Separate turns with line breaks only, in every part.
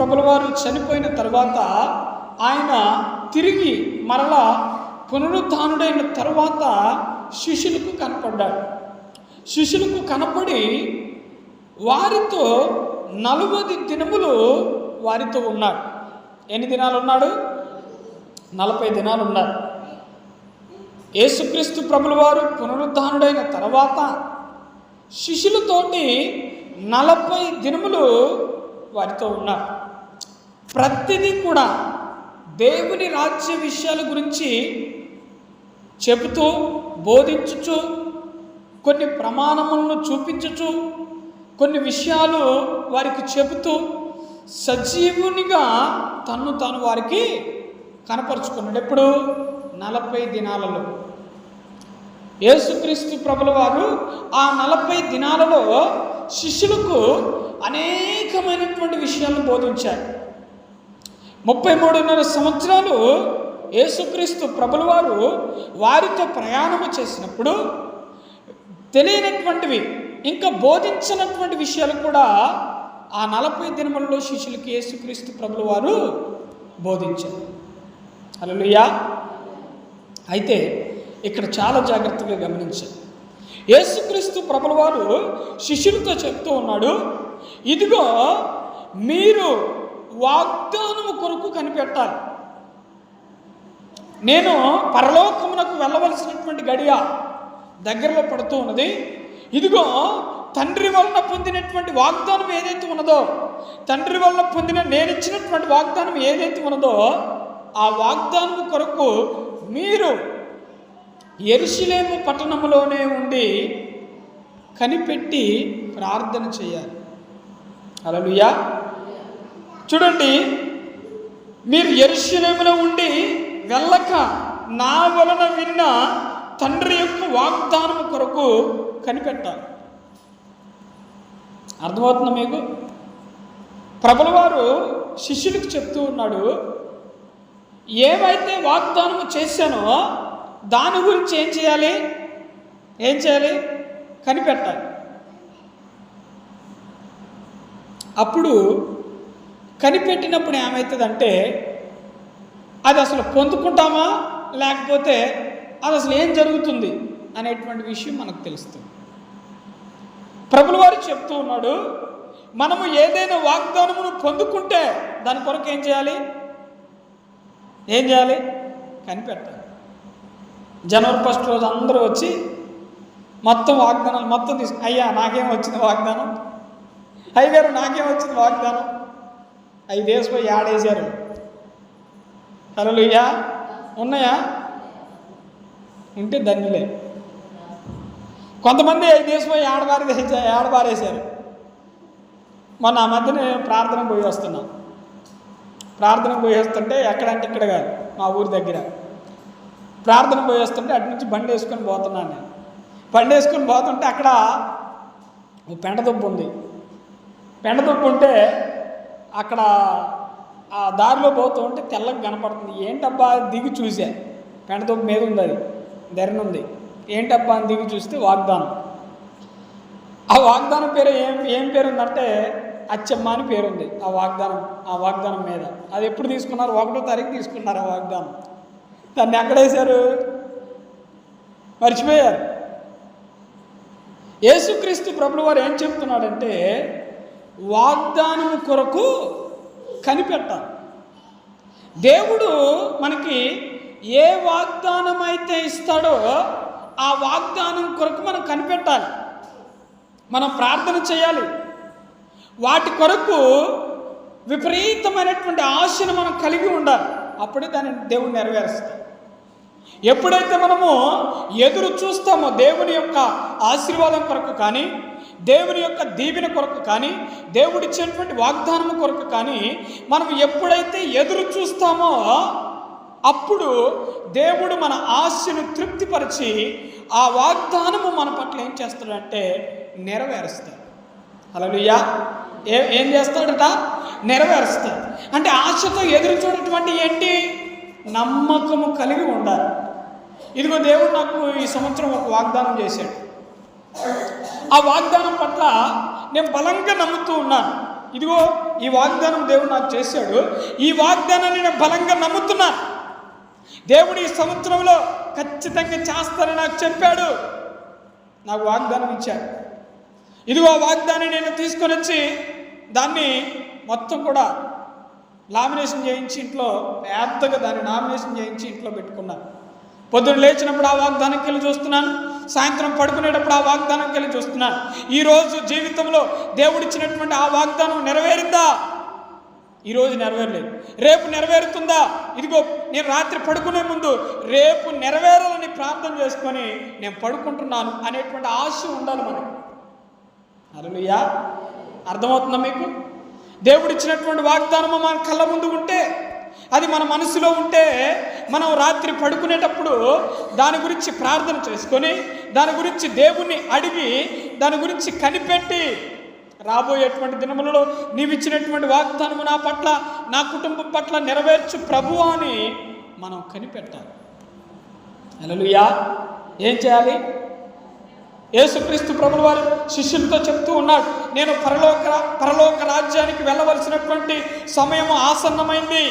ప్రభుల వారు చనిపోయిన తర్వాత ఆయన తిరిగి మరలా పునరుద్ధానుడైన తర్వాత శిష్యులకు కనపడ్డాడు. శిష్యులకు కనపడి వారితో నలభై దినములు వారితో ఉన్నాడు. ఎన్ని దినాలు ఉన్నాడు? నలభై దినాలు ఉన్నాడు. యేసుక్రీస్తు ప్రభుల వారు పునరుద్ధానుడైన తర్వాత శిష్యులతోటి నలభై దినములు వారితో ఉన్నారు ప్రతిదీ కూడా దేవుని రాజ్య విషయాల గురించి చెబుతూ బోధించుచు కొన్ని ప్రమాణములను చూపించుచు కొన్ని విషయాలు వారికి చెబుతూ సజీవునిగా తన్ను తాను వారికి కనపరుచుకున్నాడు. ఎప్పుడు? నలభై దినాలలో. యేసుక్రీస్తు ప్రభుల వారు ఆ నలభై దినాలలో శిష్యులకు అనేకమైనటువంటి విషయాలను బోధించారు. ముప్పై మూడున్నర సంవత్సరాలు యేసుక్రీస్తు ప్రభుల వారు వారితో ప్రయాణము చేసినప్పుడు తెలియనటువంటివి ఇంకా బోధించినటువంటి విషయాలు కూడా ఆ నలభై దినములలో శిష్యులకి యేసుక్రీస్తు ప్రభుల వారు బోధించారు. అలలుయా అయితే ఇక్కడ చాలా జాగ్రత్తగా గమనించారు యేసుక్రీస్తు ప్రభుల వారు శిష్యులతో చెప్తూ ఉన్నాడు ఇదిగో మీరు వాగ్దానము కొరకు కనిపెట్టాలి. నేను పరలోకమునకు వెళ్ళవలసినటువంటి గడియ దగ్గరలో పడుతూ ఉన్నది. ఇదిగో తండ్రి వలన పొందినటువంటి వాగ్దానం ఏదైతే ఉన్నదో తండ్రి వలన పొందిన నేను ఇచ్చినటువంటి వాగ్దానం ఏదైతే ఉన్నదో ఆ వాగ్దానం కొరకు మీరు ఎరుసలేము పట్టణంలోనే ఉండి కనిపెట్టి ప్రార్థన చేయాలి. అలలుయా చూడండి మీరు ఎరుషులేములో ఉండి వెళ్ళక నా వలన విన్న తండ్రి యొక్క వాగ్దానం కొరకు కనిపెట్టాలి. అర్థమవుతుందా మీకు? ప్రభుల వారు శిష్యులకు చెప్తూ ఉన్నాడు ఏమైతే వాగ్దానం చేశానో దాని గురించి ఏం చేయాలి? ఏం చేయాలి? కనిపెట్టాలి. అప్పుడు కనిపెట్టినప్పుడు ఏమవుతుందంటే అది అసలు పొందుకుంటామా? లేకపోతే అది అసలు ఏం జరుగుతుంది? అనేటువంటి విషయం మనకు తెలుస్తుంది. ప్రభుల వారు చెప్తూ ఉన్నాడు మనము ఏదైనా వాగ్దానమును పొందుకుంటే దాని కొరకు ఏం చేయాలి? ఏం చేయాలి? కనిపెట్టాలి. జనవరి ఫస్ట్ రోజు అందరూ వచ్చి మొత్తం వాగ్దానాలు మొత్తం తీసుకు అయ్యా నాకేం వచ్చింది వాగ్దానం? అయ్యగారు నాకేం వచ్చింది వాగ్దానం? ఐదు వేసిపోయి ఆడేశారు హలో ఉన్నాయా? ఉంటే ధన్యులే. కొంతమంది ఐదు వేసిపోయి ఆడబారి ఆడబారేశారు మొన్న ఆ మధ్యనే ప్రార్థన పోయి వస్తున్నాం. ప్రార్థన పోయి వస్తుంటే ఎక్కడంటే ఇక్కడ కాదు మా ఊరి దగ్గర. ప్రార్థన పోయి వస్తుంటే అటు నుంచి బండి వేసుకొని పోతున్నాను నేను. బండి వేసుకొని పోతుంటే అక్కడ ఓ దుబ్బు ఉంది పెంట దుబ్బు ఉంటే అక్కడ ఆ దారిలో పోతూ ఉంటే తెల్లగా కనపడుతుంది. ఏంటబ్బా అని దిగి చూసా. పెంట మీద ఉంది అది. ధరనుంది ఏంటబ్బా అని దిగి చూస్తే వాగ్దానం. ఆ వాగ్దానం పేరు ఏం ఏం పేరు ఉందంటే అచ్చమ్మ అని పేరుంది ఆ వాగ్దానం ఆ వాగ్దానం మీద. అది ఎప్పుడు తీసుకున్నారు? ఒకటో తారీఖు తీసుకున్నారు ఆ వాగ్దానం. దాన్ని ఎక్కడ వేశారు మర్చిపోయారు. యేసుక్రీస్తు ప్రభుడు వారు ఏం చెప్తున్నాడంటే వాగ్దానము కొరకు కనిపెట్టాలి. దేవుడు మనకి ఏ వాగ్దానం అయితే ఇస్తాడో ఆ వాగ్దానం కొరకు మనం కనిపెట్టాలి. మనం ప్రార్థన చేయాలి. వాటి కొరకు విపరీతమైనటువంటి ఆశను మనం కలిగి ఉండాలి. అప్పుడే దాన్ని దేవుడు నెరవేరుస్తాడు. ఎప్పుడైతే మనము ఎదురు చూస్తామో దేవుని యొక్క ఆశీర్వాదం కొరకు కానీ దేవుని యొక్క దీవెన కొరకు కానీ దేవుడిచ్చేటువంటి వాగ్దానం కొరకు కానీ మనం ఎప్పుడైతే ఎదురు చూస్తామో అప్పుడు దేవుడు మన ఆశను తృప్తిపరిచి ఆ వాగ్దానము మన పట్ల ఏం చేస్తాడంటే నెరవేరుస్తాడు. అలలుయ్యా ఏ ఏం చేస్తాడట? నెరవేరుస్తాడు. అంటే ఆశతో ఎదురు చూడటువంటి ఏంటి? నమ్మకము కలిగి ఉండాలి. ఇదిగో దేవుడు నాకు ఈ సంవత్సరం ఒక వాగ్దానం చేశాడు. ఆ వాగ్దానం పట్ల నేను బలంగా నమ్ముతూ ఉన్నాను. ఇదిగో ఈ వాగ్దానం దేవుడు నాకు చేశాడు. ఈ వాగ్దానాన్ని నేను బలంగా నమ్ముతున్నా. దేవుడు ఈ సంవత్సరంలో ఖచ్చితంగా చేస్తానని నాకు చెప్పాడు. నాకు వాగ్దానం ఇచ్చాడు. ఇదిగో ఆ వాగ్దాన్ని నేను తీసుకొని వచ్చి దాన్ని మొత్తం కూడా లామినేషన్ చేయించి ఇంట్లో పెద్దగా దాన్ని నామినేషన్ చేయించి ఇంట్లో పెట్టుకున్నాను. పొద్దున్న లేచినప్పుడు ఆ వాగ్దానంకి వెళ్ళి చూస్తున్నాను. సాయంత్రం పడుకునేటప్పుడు ఆ వాగ్దానంకి వెళ్ళి చూస్తున్నాను. ఈరోజు జీవితంలో దేవుడిచ్చినటువంటి ఆ వాగ్దానం నెరవేరిందా? ఈరోజు నెరవేరలేదు. రేపు నెరవేరుతుందా? ఇదిగో నేను రాత్రి పడుకునే ముందు రేపు నెరవేరాలని ప్రార్థన చేసుకొని నేను పడుకుంటున్నాను అనేటువంటి ఆశ ఉండాలి మనకు. అలలుయా అర్థమవుతుందా మీకు? దేవుడిచ్చినటువంటి వాగ్దానము మన కళ్ళ ముందు ఉంటే అది మన మనసులో ఉంటే మనం రాత్రి పడుకునేటప్పుడు దాని గురించి ప్రార్థన చేసుకొని దాని గురించి దేవుణ్ణి అడిగి దాని గురించి కనిపెట్టి రాబోయేటువంటి దినములలో నీవిచ్చినటువంటి వాగ్దానము నా పట్ల నా కుటుంబం పట్ల నెరవేర్చు ప్రభు అని మనం కనిపెట్టాలి. అలలుయా ఏం చేయాలి? యేసుక్రీస్తు ప్రభుల వారు శిష్యులతో చెప్తూ ఉన్నాడు నేను పరలోక పరలోక రాజ్యానికి వెళ్ళవలసినటువంటి సమయం ఆసన్నమైంది.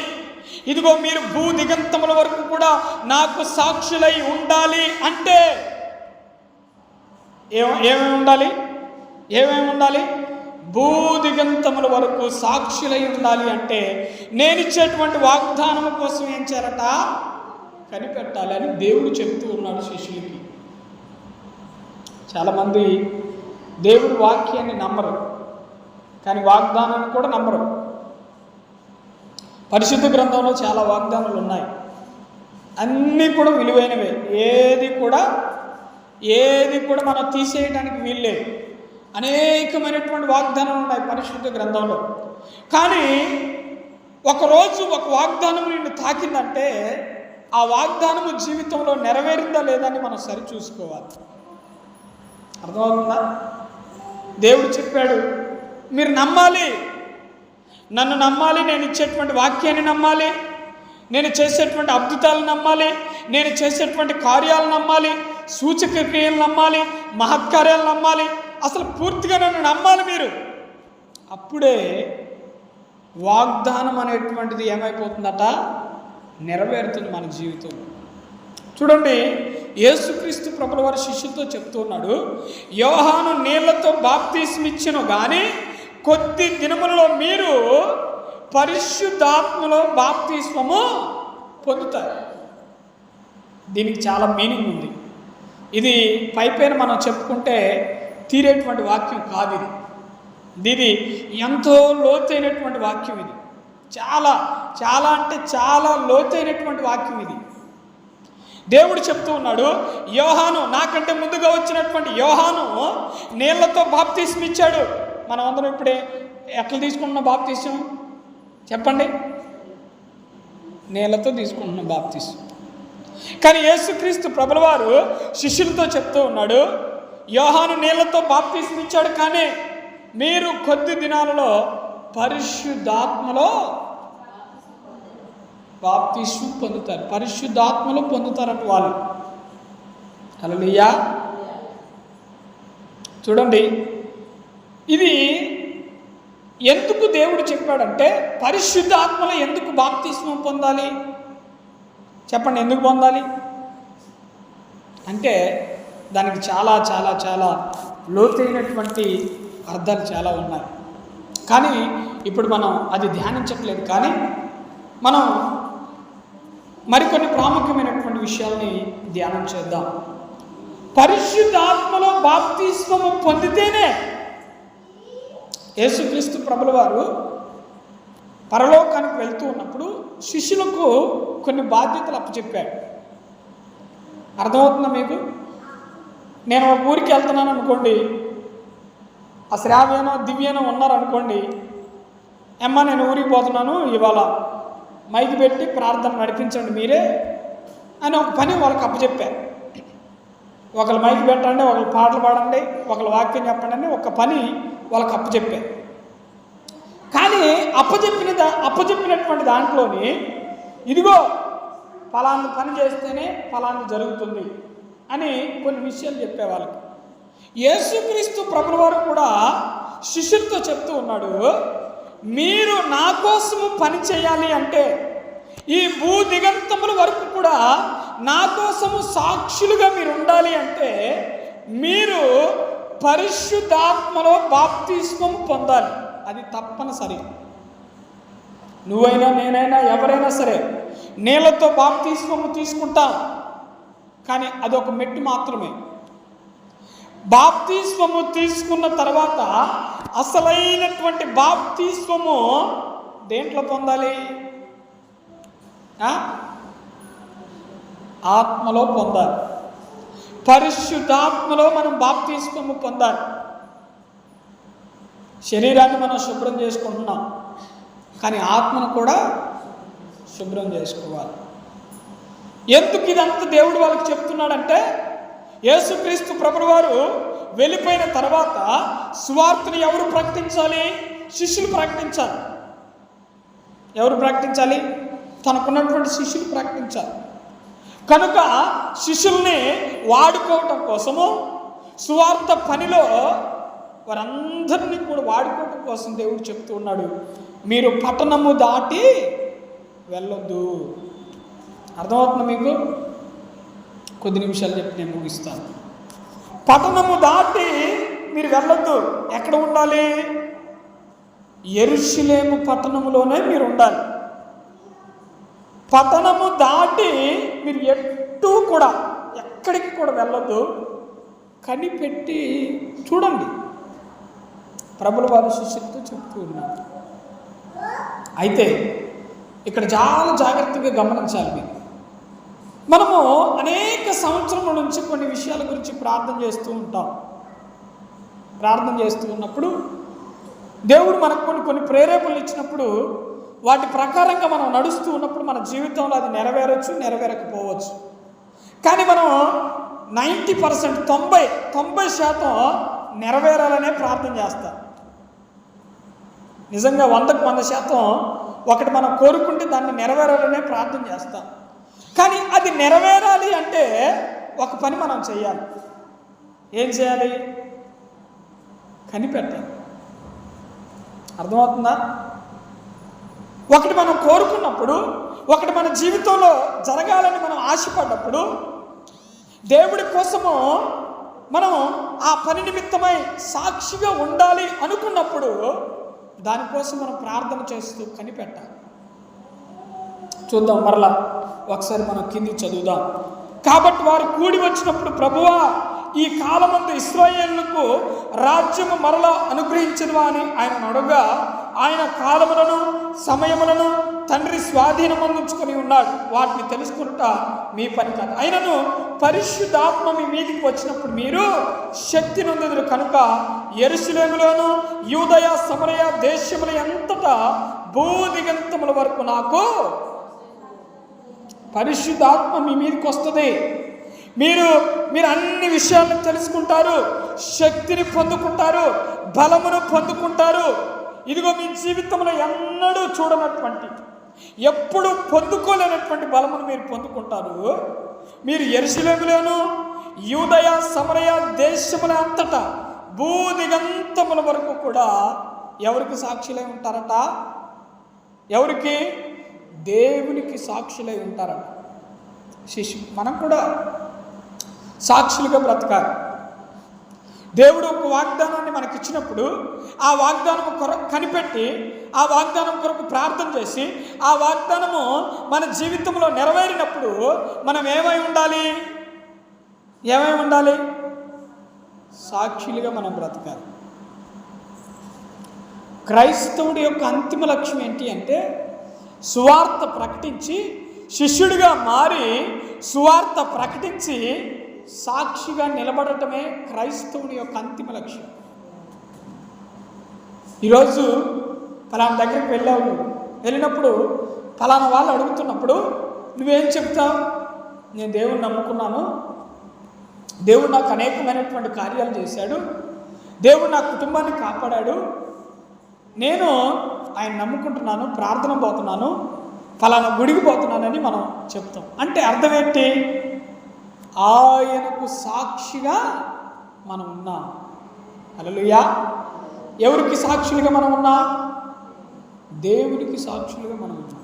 ఇదిగో మీరు భూ దిగంతముల వరకు కూడా నాకు సాక్షులై ఉండాలి అంటే ఏమేమి ఉండాలి? ఏమేమి ఉండాలి? భూ దిగంతముల వరకు సాక్షులై ఉండాలి అంటే నేను ఇచ్చేటువంటి వాగ్దానం కోసం ఏం చేయాలట? కనిపెట్టాలి అని దేవుడు చెప్తూ ఉన్నాడు శిష్యులకి. చాలామంది దేవుడి వాక్యాన్ని నమ్మరు. కానీ వాగ్దానాన్ని కూడా నమ్మరు. పరిశుద్ధ గ్రంథంలో చాలా వాగ్దానాలు ఉన్నాయి. అన్నీ కూడా విలువైనవే. ఏది కూడా ఏది కూడా మనం తీసేయడానికి వీల్లేదు అనేకమైనటువంటి వాగ్దానాలు ఉన్నాయి పరిశుద్ధ గ్రంథంలో. కానీ ఒకరోజు ఒక వాగ్దానం నిన్ను తాకిందంటే ఆ వాగ్దానము జీవితంలో నెరవేరిందా లేదా అని మనం సరిచూసుకోవాలి అర్థమవుతుందా? దేవుడు చెప్పాడు మీరు నమ్మాలి. నన్ను నమ్మాలి నేను ఇచ్చేటువంటి వాక్యాన్ని నమ్మాలి నేను చేసేటువంటి అద్భుతాలు నమ్మాలి నేను చేసేటువంటి కార్యాలు నమ్మాలి సూచక క్రియలు నమ్మాలి మహత్కార్యాలు నమ్మాలి. అసలు పూర్తిగా నన్ను నమ్మాలి మీరు. అప్పుడే వాగ్దానం అనేటువంటిది ఏమైపోతుందట? నెరవేరుతుంది మన జీవితంలో చూడండి యేసుక్రీస్తు ప్రభుల వారి శిష్యులతో చెప్తున్నాడు యోహాను నీళ్ళతో బాప్తీస్మిచ్చును కానీ కొద్ది దినములలో మీరు పరిశుద్ధాత్మలో బాప్తిస్వము పొందుతారు. దీనికి చాలా మీనింగ్ ఉంది. ఇది పైపైన మనం చెప్పుకుంటే తీరేటువంటి వాక్యం కాదు ఇది. దీది ఎంతో లోతైనటువంటి వాక్యం ఇది. చాలా చాలా అంటే చాలా లోతైనటువంటి వాక్యం ఇది. దేవుడు చెప్తూ ఉన్నాడు యోహాను నాకంటే ముందుగా వచ్చినటువంటి యోహాను నీళ్ళతో బాప్తీస్మిచ్చాడు. ఇచ్చాడు మనం అందరం ఇప్పుడే ఎట్లా తీసుకుంటున్నాం బాప్తీసం చెప్పండి. నేలతో తీసుకుంటున్నాం బాప్తీసం కానీ యేసుక్రీస్తు ప్రభులవారు శిష్యులతో చెప్తూ ఉన్నాడు యోహాను నీళ్ళతో బాప్తీసం ఇచ్చాడు కానీ మీరు కొద్ది దినాలలో పరిశుద్ధాత్మలో బాప్తీసు పొందుతారు. పరిశుద్ధాత్మలో పొందుతారట వాళ్ళు. హల్లెలూయా. చూడండి ఇది ఎందుకు దేవుడు చెప్పాడంటే పరిశుద్ధాత్మలో ఎందుకు బాప్తిస్మం పొందాలి? చెప్పండి ఎందుకు పొందాలి? అంటే దానికి చాలా చాలా చాలా లోతైనటువంటి అర్థాలు చాలా ఉన్నాయి. కానీ ఇప్పుడు మనం అది ధ్యానించట్లేదు. కానీ మనం మరికొన్ని ప్రాముఖ్యమైనటువంటి విషయాల్ని ధ్యానం చేద్దాం. పరిశుద్ధాత్మలో బాప్తిస్మము పొందితేనే యేసుక్రీస్తు ప్రభుల వారు పరలోకానికి వెళ్తూ ఉన్నప్పుడు శిష్యులకు కొన్ని బాధ్యతలు అప్పచెప్పాడు అర్థమవుతుందా మీకు? నేను ఒక ఊరికి వెళ్తున్నాను అనుకోండి ఆ శ్రావ్యనో దివ్యనో ఉన్నారనుకోండి అమ్మ నేను ఊరికి పోతున్నాను ఇవాళ మైకి పెట్టి ప్రార్థన నడిపించండి మీరే అని ఒక పని వాళ్ళకి అప్పచెప్పారు. ఒకరు మైకి పెట్టండి ఒకళ్ళు పాటలు పాడండి ఒకళ్ళు వాక్యం చెప్పండి అని ఒక పని వాళ్ళకి అప్పచెప్పారు కానీ అప్పచెప్పిన దా అప్పచెప్పినటువంటి దాంట్లోని ఇదిగో ఫలాన్ని పని చేస్తేనే ఫలాన్ని జరుగుతుంది అని కొన్ని విషయాలు చెప్పే వాళ్ళకి. యేసుక్రీస్తు ప్రభుల వారు కూడా శిష్యులతో చెప్తూ ఉన్నాడు మీరు నా కోసము పని చేయాలి అంటే ఈ భూ దిగంతముల వరకు కూడా నా కోసము సాక్షులుగా మీరు ఉండాలి అంటే మీరు పరిశుద్ధాత్మలో బాప్తిస్మం పొందాలి. అది తప్పనిసరి. నువ్వైనా నేనైనా ఎవరైనా సరే నీళ్ళతో బాప్తిస్మము తీసుకుంటాం. కానీ అదొక మెట్టు మాత్రమే. బాప్తిస్వము తీసుకున్న తర్వాత అసలైనటువంటి బాప్తిస్వము దేంట్లో పొందాలి? ఆత్మలో పొందాలి. పరిశుద్ధాత్మలో మనం బాప్తిస్వము పొందాలి. శరీరాన్ని మనం శుభ్రం చేసుకుంటున్నాం. కానీ ఆత్మను కూడా శుభ్రం చేసుకోవాలి. ఎందుకు ఇదంతా దేవుడు వాళ్ళకి చెప్తున్నాడంటే యేసుక్రీస్తు ప్రభుల వారు వెళ్ళిపోయిన తర్వాత సువార్తను ఎవరు ప్రకటించాలి? శిష్యులు ప్రకటించాలి. ఎవరు ప్రకటించాలి? తనకున్నటువంటి శిష్యులు ప్రకటించాలి. కనుక శిష్యుల్ని వాడుకోవటం కోసము సువార్త పనిలో వారందరినీ కూడా వాడుకోవటం కోసం దేవుడు చెప్తూ ఉన్నాడు. మీరు పట్టణము దాటి వెళ్ళొద్దు. అర్థమవుతుంది మీకు? కొద్ది నిమిషాలు చెప్పి నేను ముగిస్తాను. పట్టణము దాటి మీరు వెళ్ళొద్దు. ఎక్కడ ఉండాలి? ఎరుషులేము పట్టణములోనే మీరు ఉండాలి. పతనము దాటి మీరు ఎట్టూ కూడా ఎక్కడికి కూడా వెళ్ళొద్దు. కనిపెట్టి చూడండి. ప్రభుల వారి శిష్యులతో చెప్తూ ఉన్నారు. అయితే ఇక్కడ చాలా జాగ్రత్తగా గమనించాలి మీరు. మనము అనేక సంవత్సరముల నుంచి కొన్ని విషయాల గురించి ప్రార్థన చేస్తూ ఉంటాం. ప్రార్థన చేస్తూ ఉన్నప్పుడు దేవుడు మనకు కొన్ని కొన్ని ప్రేరేపణలు ఇచ్చినప్పుడు వాటి ప్రకారంగా మనం నడుస్తూ ఉన్నప్పుడు మన జీవితంలో అది నెరవేరొచ్చు నెరవేరకపోవచ్చు. కానీ మనం నైంటీ పర్సెంట్ తొంభై తొంభై శాతం నెరవేరాలనే ప్రార్థన చేస్తాం. నిజంగా వందకు వంద శాతం ఒకటి మనం కోరుకుంటే దాన్ని నెరవేరాలనే ప్రార్థన చేస్తాం. కానీ అది నెరవేరాలి అంటే ఒక పని మనం చేయాలి. ఏం చేయాలి? కనిపెట్టాలి. అర్థమవుతుందా? ఒకటి మనం కోరుకున్నప్పుడు ఒకటి మన జీవితంలో జరగాలని మనం ఆశపడ్డప్పుడు దేవుడి కోసము మనం ఆ పని నిమిత్తమై సాక్షిగా ఉండాలి అనుకున్నప్పుడు దానికోసం మనం ప్రార్థన చేస్తూ కనిపెట్టాలి. చూద్దాం మరలా ఒకసారి మనం కింది చదువుదాం. కాబట్టి వారు కూడి వచ్చినప్పుడు ప్రభువా ఈ కాలమందు ఇస్రాయేళ్ళకు రాజ్యము మరలా అనుగ్రహించదువా అని ఆయన అడుగా ఆయన కాలములను సమయములను తండ్రి స్వాధీనమందించుకొని ఉన్నాడు. వాటిని తెలుసుకునుట మీ పని కాదు. అయినను పరిశుద్ధాత్మ మీ మీదికి వచ్చినప్పుడు మీరు శక్తి నొందుదురు కనుక ఎరుసలేములోను యూదయ సమరయ దేశముల ఎంతటా భూదిగంతముల వరకు నాకు పరిశుద్ధాత్మ మీ మీదకి వస్తుంది. మీరు మీరు అన్ని విషయాలను తెలుసుకుంటారు. శక్తిని పొందుకుంటారు. బలమును పొందుకుంటారు. ఇదిగో మీ జీవితంలో ఎన్నడూ చూడనటువంటి ఎప్పుడు పొందుకోలేనటువంటి బలమును మీరు పొందుకుంటారు. మీరు ఎరుసలేములోను యూదయ సమరయ దేశముల అంతటా భూదిగంతముల వరకు కూడా ఎవరికి సాక్షులై ఉంటారట? ఎవరికి? దేవునికి సాక్షులై ఉంటారట. శిష్యు మనం కూడా సాక్షులుగా బ్రతకాలి. దేవుడు ఒక వాగ్దానాన్ని మనకి ఇచ్చినప్పుడు ఆ వాగ్దానం కొరకు కనిపెట్టి ఆ వాగ్దానం కొరకు ప్రార్థన చేసి ఆ వాగ్దానము మన జీవితంలో నెరవేరినప్పుడు మనం ఏమై ఉండాలి? ఏమై ఉండాలి? సాక్షులుగా మనం బ్రతకాలి. క్రైస్తవుడి యొక్క అంతిమ లక్ష్యం ఏంటి అంటే సువార్త ప్రకటించి శిష్యుడిగా మారి సువార్త ప్రకటించి సాక్షిగా నిలబడటమే క్రైస్తవుని యొక్క అంతిమ లక్ష్యం. ఈరోజు ఫలానా దగ్గరికి వెళ్ళావు. నువ్వు వెళ్ళినప్పుడు ఫలానా వాళ్ళు అడుగుతున్నప్పుడు నువ్వేం చెప్తావు? నేను దేవుణ్ణి నమ్ముకున్నాను. దేవుడు నాకు అనేకమైనటువంటి కార్యాలు చేశాడు. దేవుడు నా కుటుంబాన్ని కాపాడాడు. నేను ఆయన నమ్ముకుంటున్నాను ప్రార్థన పోతున్నాను ఫలానా గుడికి పోతున్నానని మనం చెప్తాం. అంటే అర్థం ఏంటి? ఆయనకు సాక్షిగా మనం ఉన్నాం. అలలుయా ఎవరికి సాక్షులుగా మనం ఉన్నాం? దేవునికి సాక్షులుగా మనం ఉన్నాం.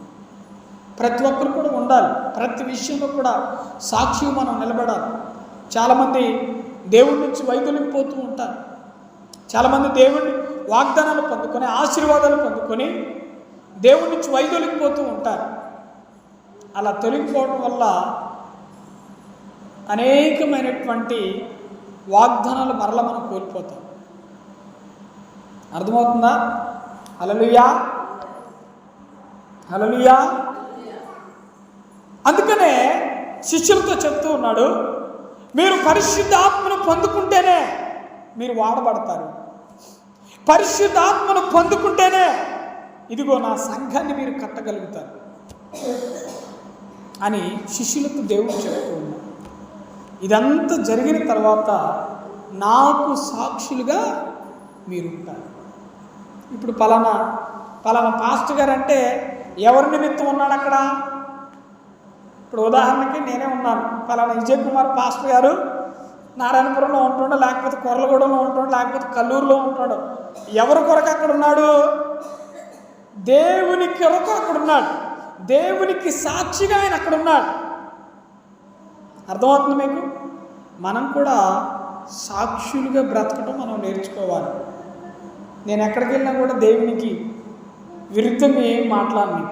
ప్రతి ఒక్కరు కూడా ఉండాలి. ప్రతి విషయంలో కూడా సాక్షి మనం నిలబడాలి. చాలామంది దేవుడి నుంచి వైదొలిగిపోతూ ఉంటారు. చాలామంది దేవుడిని వాగ్దానాలు పొందుకొని ఆశీర్వాదాలు పొందుకొని దేవుడి నుంచి వైదొలిగిపోతూ ఉంటారు. అలా తొలగిపోవడం వల్ల అనేకమైనటువంటి వాగ్దానాలు మరల మనం కోల్పోతాం. అర్థమవుతుందా? అలలుయా అలలుయా అందుకనే శిష్యులతో చెప్తూ ఉన్నాడు మీరు పరిశుద్ధాత్మను పొందుకుంటేనే మీరు వాడబడతారు. పరిశుద్ధాత్మను పొందుకుంటేనే ఇదిగో నా సంఘాన్ని మీరు కట్టగలుగుతారు అని శిష్యులకు దేవుడు చెప్తూ ఉన్నాడు. ఇదంతా జరిగిన తర్వాత నాకు సాక్షులుగా మీరు ఉంటారు ఇప్పుడు పలానా పలానా పాస్టర్ గారు అంటే ఎవరి నిమిత్తం ఉన్నాడు అక్కడ? ఇప్పుడు ఉదాహరణకి నేనే ఉన్నాను. పలానా విజయ్ కుమార్ పాస్టర్ గారు నారాయణపురంలో ఉంటుండో లేకపోతే కొరలగూడలో ఉంటుండో లేకపోతే కల్లూరులో ఉంటున్నాడు ఎవరి కొరకు అక్కడ ఉన్నాడు? దేవుని కొరకు అక్కడ ఉన్నాడు. దేవునికి సాక్షిగా ఆయన అక్కడ ఉన్నాడు. అర్థమవుతుంది మీకు? మనం కూడా సాక్షులుగా బ్రతకడం మనం నేర్చుకోవాలి. నేను ఎక్కడికి వెళ్ళినా కూడా దేవునికి విరుద్ధంగా ఏం మాట్లాడను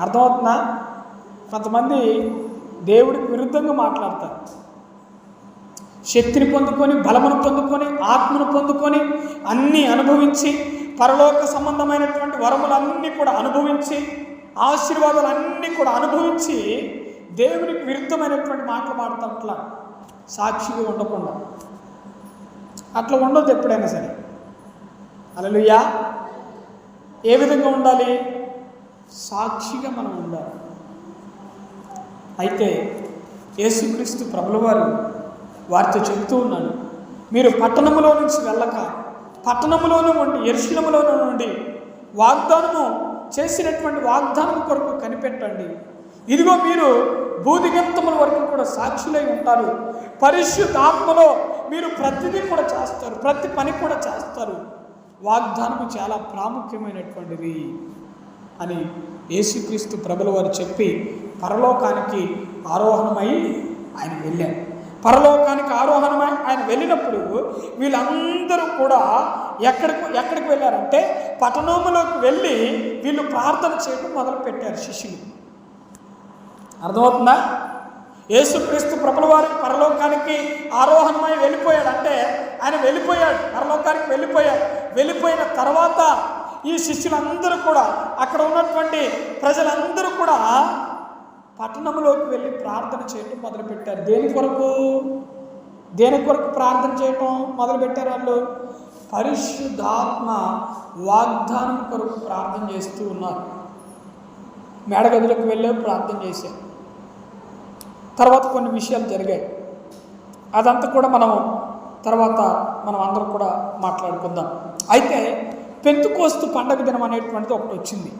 అర్థమవుతుందా? కొంతమంది దేవుడికి విరుద్ధంగా మాట్లాడతారు. శక్తిని పొందుకొని బలమును పొందుకొని ఆత్మను పొందుకొని అన్నీ అనుభవించి పరలోక సంబంధమైనటువంటి వరములన్నీ కూడా అనుభవించి ఆశీర్వాదాలు అన్నీ కూడా అనుభవించి దేవునికి విరుద్ధమైనటువంటి మాటలు మాట్లాడటం సాక్షిగా ఉండకుండా. అట్లా ఉండొద్దు ఎప్పుడైనా సరే. అలలుయా ఏ విధంగా ఉండాలి? సాక్షిగా మనం ఉండాలి. అయితే యేసుక్రీస్తు ప్రభులవారు వారితో చెబుతూ ఉన్నాను మీరు పట్టణములో నుంచి వెళ్ళక పట్టణములోనూ ఉండి ఎరుశలములోనూ నుండి వాగ్దానము చేసినటువంటి వాగ్దానం కొరకు కనిపెట్టండి. ఇదిగో మీరు భూదిగంతముల వరకు కూడా సాక్షులై ఉంటారు. పరిశుద్ధాత్మలో మీరు ప్రతిదీ కూడా చేస్తారు. ప్రతి పని కూడా చేస్తారు. వాగ్దానం చాలా ప్రాముఖ్యమైనటువంటిది అని యేసుక్రీస్తు ప్రభుల వారు చెప్పి పరలోకానికి ఆరోహణమై ఆయన వెళ్ళారు. పరలోకానికి ఆరోహణమై ఆయన వెళ్ళినప్పుడు వీళ్ళందరూ కూడా ఎక్కడికి ఎక్కడికి వెళ్ళారంటే పట్టణంలోకి వెళ్ళి వీళ్ళు ప్రార్థన చేయడం మొదలుపెట్టారు శిష్యులు. అర్థమవుతుందా? యేసుక్రీస్తు ప్రభుల వారి పరలోకానికి ఆరోహణమై వెళ్ళిపోయాడు అంటే ఆయన వెళ్ళిపోయాడు పరలోకానికి వెళ్ళిపోయాడు. వెళ్ళిపోయిన తర్వాత ఈ శిష్యులందరూ కూడా అక్కడ ఉన్నటువంటి ప్రజలందరూ కూడా పట్టణంలోకి వెళ్ళి ప్రార్థన చేయటం మొదలుపెట్టారు. దేని కొరకు? దేని కొరకు ప్రార్థన చేయటం మొదలుపెట్టారు వాళ్ళు? పరిశుద్ధాత్మ వాగ్దానం కొరకు ప్రార్థన చేస్తూ ఉన్నారు. మేడగదిలోకి వెళ్ళి ప్రార్థన చేశారు. తర్వాత కొన్ని విషయాలు జరిగాయి. అదంతా కూడా మనం తర్వాత మనం అందరం కూడా మాట్లాడుకుందాం. అయితే పెంతుకోస్తు పండగ దినం అనేటువంటిది ఒకటి వచ్చింది.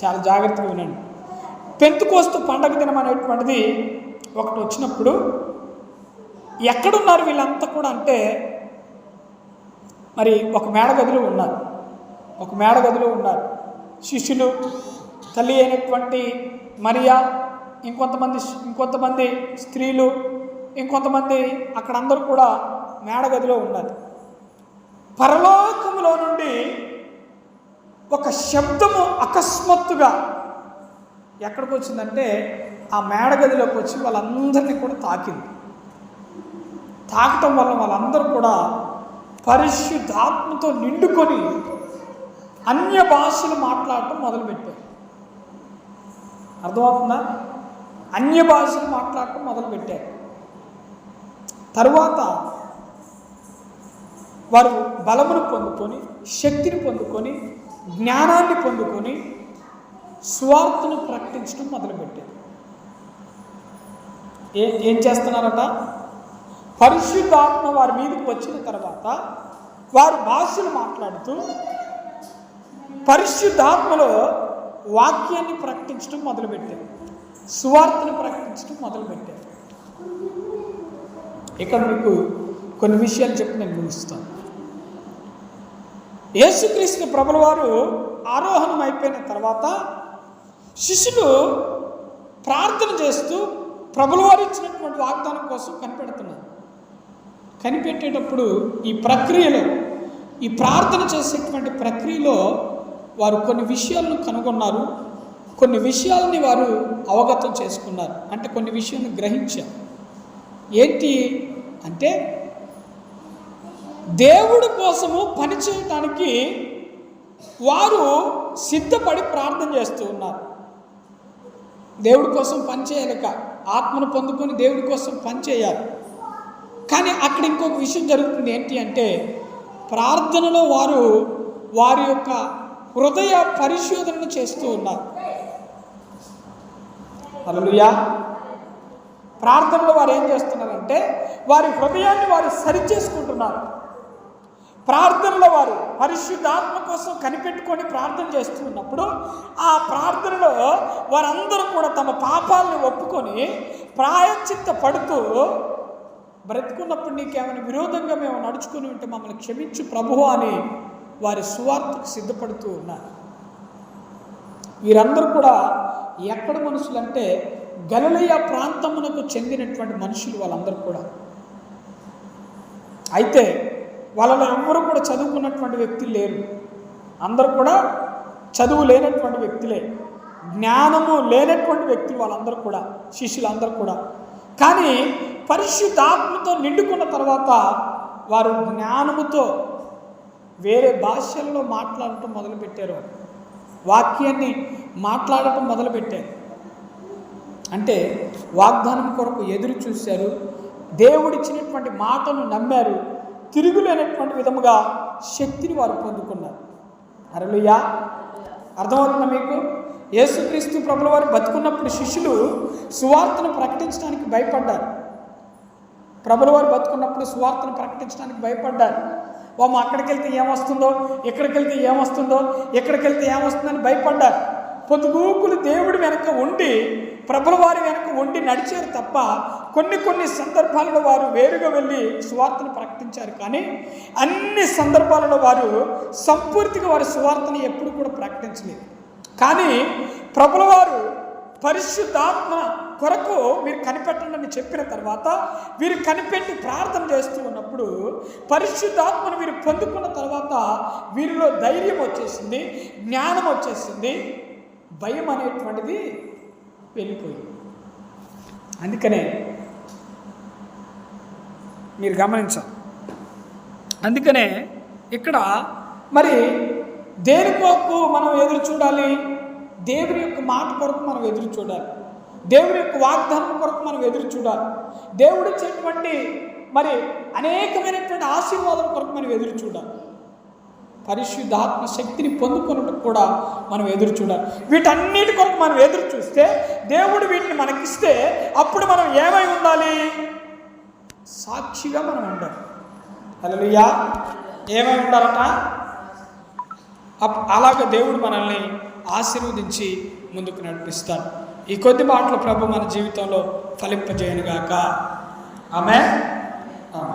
చాలా జాగ్రత్తగా వినండి. పెంతుకోస్తు పండగ దినం అనేటువంటిది ఒకటి వచ్చినప్పుడు ఎక్కడున్నారు వీళ్ళంతా కూడా అంటే మరి ఒక మేడగదిలో ఉన్నారు. ఒక మేడగదిలో ఉన్నారు. శిష్యులు తల్లి అయినటువంటి మరియా ఇంకొంతమంది ఇంకొంతమంది స్త్రీలు ఇంకొంతమంది అక్కడ అందరూ కూడా మేడగదిలో ఉన్నారు పరలోకములో నుండి ఒక శబ్దము అకస్మాత్తుగా ఎక్కడికి వచ్చిందంటే ఆ మేడగదిలోకి వచ్చి వాళ్ళందరినీ కూడా తాకింది. తాకటం వల్ల వాళ్ళందరూ కూడా పరిశుద్ధాత్మతో నిండుకొని అన్య భాషలు మాట్లాడటం మొదలుపెట్టారు. అర్థమవుతుందా? అన్య భాషలు మాట్లాడటం మొదలుపెట్టారు. తరువాత వారు బలమును పొందుకొని శక్తిని పొందుకొని జ్ఞానాన్ని పొందుకొని స్వార్థను ప్రకటించడం మొదలుపెట్టారు. ఏ ఏం చేస్తున్నారట? పరిశుద్ధాత్మ వారి మీదకి వచ్చిన తర్వాత వారు భాషలు మాట్లాడుతూ పరిశుద్ధాత్మలో వాక్యాన్ని ప్రకటించడం మొదలుపెట్టారు. సువార్తను ప్రకటించడం మొదలుపెట్టారు. ఇక్కడ మీకు కొన్ని విషయాలు చెప్పి నేను ముగిస్తాను. యేసుక్రీస్తు ప్రభుల వారు ఆరోహణం అయిపోయిన తర్వాత శిష్యులు ప్రార్థన చేస్తూ ప్రభుల వారు ఇచ్చినటువంటి వాగ్దానం కోసం కనిపెడుతున్నారు. కనిపెట్టేటప్పుడు ఈ ప్రక్రియలో ఈ ప్రార్థన చేసేటువంటి ప్రక్రియలో వారు కొన్ని విషయాలను కనుగొన్నారు. కొన్ని విషయాలని వారు అవగతం చేసుకున్నారు. అంటే కొన్ని విషయాలను గ్రహించారు. ఏంటి అంటే దేవుడి కోసము పనిచేయటానికి వారు సిద్ధపడి ప్రార్థన చేస్తూ ఉన్నారు. దేవుడి కోసం పని చేయలేక ఆత్మను పొందుకొని దేవుడి కోసం పనిచేయాలి కానీ అక్కడ ఇంకొక విషయం జరుగుతుంది ఏంటి అంటే ప్రార్థనలో వారు వారి యొక్క హృదయ పరిశోధనను చేస్తూ ఉన్నారు. అలలుయా ప్రార్థనలో వారు ఏం చేస్తున్నారంటే వారి హృదయాన్ని వారు సరిచేసుకుంటున్నారు. ప్రార్థనలో వారు పరిశుద్ధాత్మ కోసం కనిపెట్టుకొని ప్రార్థన చేస్తున్నప్పుడు ఆ ప్రార్థనలో వారందరూ కూడా తమ పాపాలను ఒప్పుకొని ప్రాయశ్చిత్త పడుతూ బ్రతుకున్నప్పుడు నీకేమైనా విరోధంగా మేము నడుచుకుని ఉంటే మమ్మల్ని క్షమించు ప్రభు అని వారి సువార్తకు సిద్ధపడుతూ ఉన్నారు. వీరందరూ కూడా ఎక్కడ మనుషులు అంటే గలలయ ప్రాంతమునకు చెందినటువంటి మనుషులు వాళ్ళందరూ కూడా. అయితే వాళ్ళలో ఎవ్వరూ కూడా చదువుకున్నటువంటి వ్యక్తులు లేరు. అందరూ కూడా చదువు లేనటువంటి వ్యక్తులే. జ్ఞానము లేనటువంటి వ్యక్తులు వాళ్ళందరూ కూడా శిష్యులందరూ కూడా. కానీ పరిశుద్ధాత్మతో నిండుకున్న తర్వాత వారు జ్ఞానముతో వేరే భాషల్లో మాట్లాడటం మొదలుపెట్టారు. వాక్యాన్ని మాట్లాడటం మొదలుపెట్టారు. అంటే వాగ్దానం కొరకు ఎదురు చూశారు. దేవుడిచ్చినటువంటి మాటను నమ్మారు. తిరుగులేనటువంటి విధముగా శక్తిని వారు పొందుకున్నారు. అరలుయా అర్థమవుతుందా మీకు? యేసుక్రీస్తు ప్రభుల వారు బతుకున్నప్పుడు శిష్యులు సువార్తను ప్రకటించడానికి భయపడ్డారు. ప్రభుల వారు బతుకున్నప్పుడు సువార్తను ప్రకటించడానికి భయపడ్డారు. వాము అక్కడికి వెళ్తే ఏమొస్తుందో? ఇక్కడికి వెళ్తే ఏమొస్తుందో? ఇక్కడికి వెళ్తే ఏమొస్తుందని భయపడ్డారు. పొద్దుగూకులు దేవుడి వెనక ఉండి ప్రభుల వారి వెనక ఉండి నడిచారు తప్ప కొన్ని కొన్ని సందర్భాలలో వారు వేరుగా వెళ్ళి సువార్తను ప్రకటించారు. కానీ అన్ని సందర్భాలలో వారు సంపూర్తిగా వారి సువార్తను ఎప్పుడు కూడా ప్రకటించలేదు. కానీ ప్రభుల వారు పరిశుద్ధాత్మ కొరకు మీరు కనిపెట్టండి అని చెప్పిన తర్వాత వీరు కనిపెట్టి ప్రార్థన చేస్తూ ఉన్నప్పుడు పరిశుద్ధాత్మను వీరు పొందుకున్న తర్వాత వీరిలో ధైర్యం వచ్చేసింది జ్ఞానం వచ్చేసింది భయం అనేటువంటిది వెళ్ళిపోయింది. అందుకనే మీరు గమనించాలి. అందుకనే ఇక్కడ మరి దేని కొరకు మనం ఎదురు చూడాలి? దేవుని యొక్క మాట కొరకు మనం ఎదురు చూడాలి. దేవుని యొక్క వాగ్దానం కొరకు మనం ఎదురు చూడాలి. దేవుడు ఇచ్చేటువంటి మరి అనేకమైనటువంటి ఆశీర్వాదం కొరకు మనం ఎదురు చూడాలి. పరిశుద్ధాత్మ శక్తిని పొందుకున్నట్టు కూడా మనం ఎదురు చూడాలి. వీటన్నిటి కొరకు మనం ఎదురు చూస్తే దేవుడు వీటిని మనకిస్తే అప్పుడు మనం ఏమై ఉండాలి? సాక్షిగా మనం ఉండాలి. అలలుయా ఏమై ఉండాలట? అప్ అలాగ దేవుడు మనల్ని ఆశీర్వదించి ముందుకు నడిపిస్తాడు. ఈ కొద్ది మాటలు ప్రభు మన జీవితంలో ఫలింపజేయనుగాక ఆమె ఆమె